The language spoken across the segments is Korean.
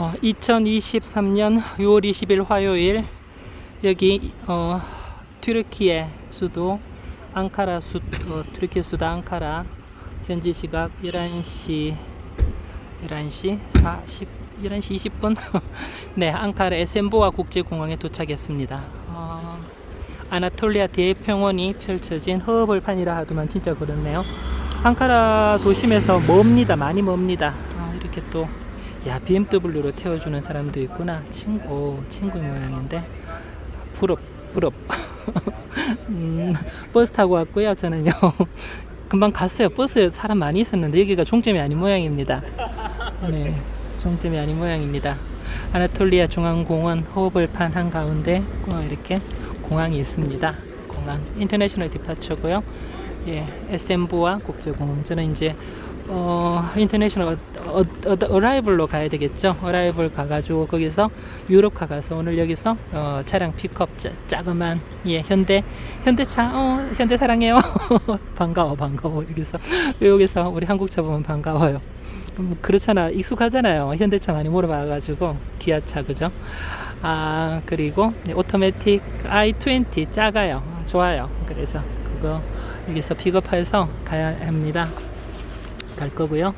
어, 2023년 6월 20일 화요일 여기 어, 튀르키예 수도 앙카라 수 어, 튀르키예 수도 앙카라 현지 시각 11시 11시 40 11시 20분 네 앙카라 에센보아 국제공항에 도착했습니다. 어, 아나톨리아 대평원이 펼쳐진 허벌판이라 하더만 진짜 그렇네요. 앙카라 도심에서 멉니다. 많이 멉니다. 아, 이렇게 또, 야, BMW로 태워주는 사람도 있구나. 친구, 친구 모양인데. 부럽, 부럽. 음, 버스 타고 왔고요. 저는요. 금방 갔어요. 버스에 사람 많이 있었는데 여기가 종점이 아닌 모양입니다. 네, 종점이 아닌 모양입니다. 아나톨리아 중앙공원 허벌판 한가운데 어, 이렇게 공항이 있습니다. 공항 인터내셔널 디파처고요. 예, 에센보아 국제공항. 저는 이제 어, 인터내셔널 어, 어, 어라이블로 가야 되겠죠. 어라이블 가가지고 거기서 유럽 가가서 오늘 여기서 어, 차량 픽업 짜, 자그만 예 현대 현대차 어 현대 사랑해요. 반가워 반가워 여기서 여기서 우리 한국차 보면 반가워요. 음, 그렇잖아 익숙하잖아요. 현대차 많이 몰아봐가지고 기아차 그죠? 아 그리고 네, 오토매틱 i20 작아요. 좋아요. 그래서 그거 여기서 픽업해서 가야 합니다. 갈 거고요.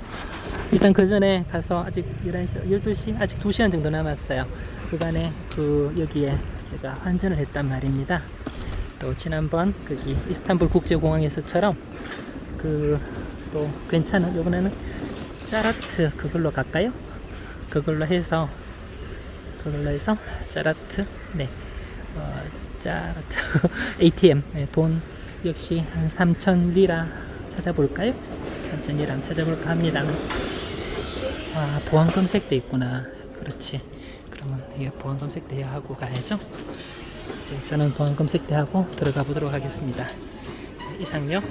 일단 그 전에 가서 아직 11시, 12시, 아직 2시간 정도 남았어요. 그간에 그 여기에 제가 환전을 했단 말입니다. 또 지난번 거기 이스탄불 국제공항에서처럼 그 또 괜찮은 이번에는 짜라트 그걸로 갈까요? 그걸로 해서 그걸로 해서 짜라트 네 어, 짜라트 ATM 네, 돈 역시 한 3천 리라 찾아볼까요? 3천 리라 한번 찾아볼까 합니다. 아 보안 검색대 있구나. 그렇지. 그러면 이게 보안 검색대 하고 가야죠. 이제 저는 보안 검색대 하고 들어가 보도록 하겠습니다. 이상요.